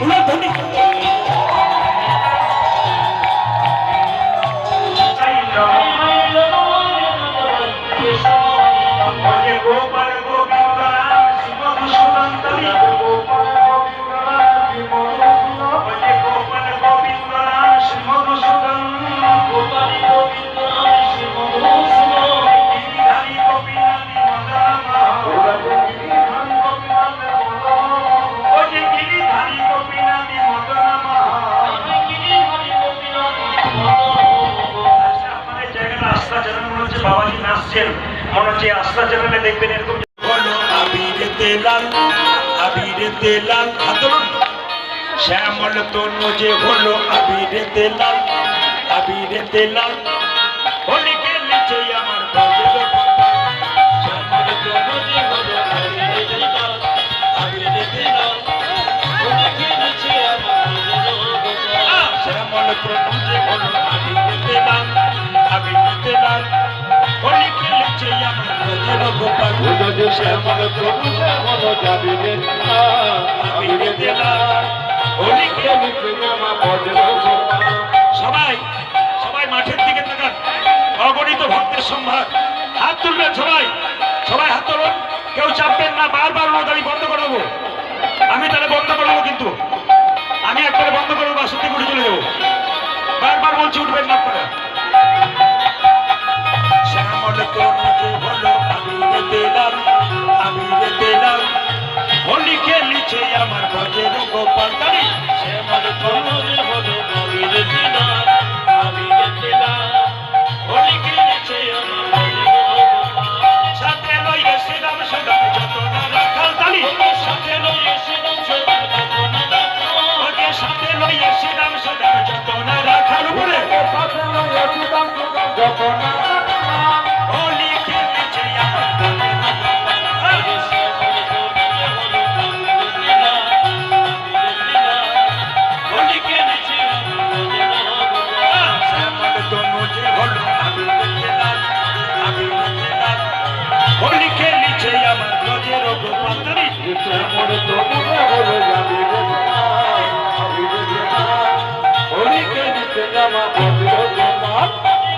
Uống. আস্থা চ্যানেল মনে হচ্ছে বাবাজি নাচছেন। মনে হচ্ছে আস্থা চ্যানেলে দেখবেন এরকম শ্যামল তনু যে হলো আবিরেতে লাল আবিরেতে লাল হোলি খেলেছে আমার শ্যামল তনু যে হলো আবিরেতে লাল আবিরেতে লাল হোলি খেলেছে আমার শ্যামল তনু যে হলো শ্যামল যে লাল হোলি খেলেছে আমার বাজের সবাই সবাই মাঠের দিকে তাকান। অগণিত ভক্তের সম্ভার। হাত তুলবেন সবাই। সবাই হাত তুলুন। কেউ চাপবেন না, বারবার ওনার দাঁড়ি বন্ধ করে দেবো আমি তাহলে বন্ধ করে দেবো কিন্তু। আমি একবারে বন্ধ করে দেবো সত্যি করে চলে যাব। বারবার বলছি, উঠবেন না আপনারা। শ্যামল তনুজে হলো আমার ভজের গোপাল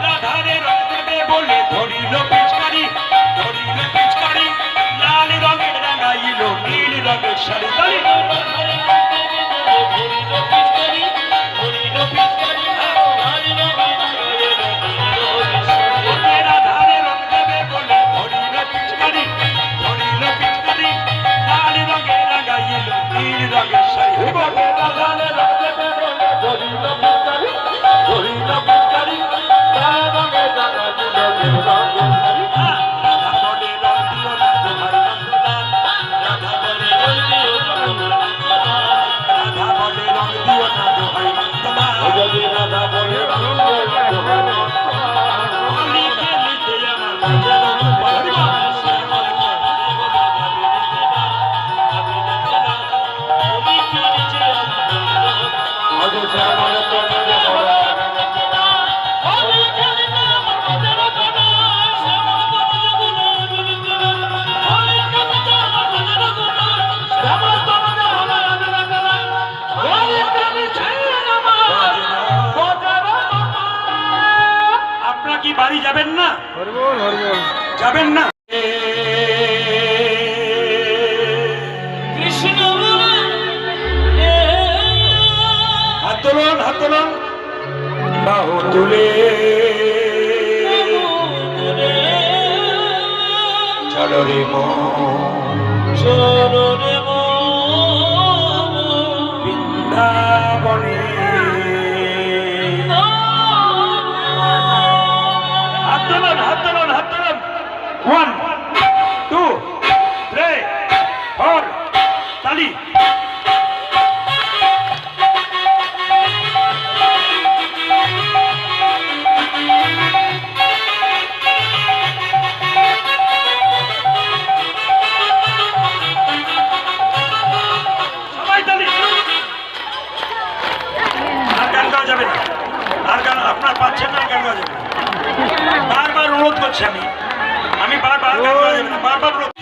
রাধারে রং দেবে বলে ধরিল পিচকারি ধরিল পিচকারি লাল রঙের রাঙাইল নীল রঙের শাড়ি। যাবেন না? যাবেন না? কৃষ্ণ হাতলন হাতলন বাহু তুলে। চলো রে মন। চরণে বৃন্দাবনে বারবার আমি আমি বারবার বারবার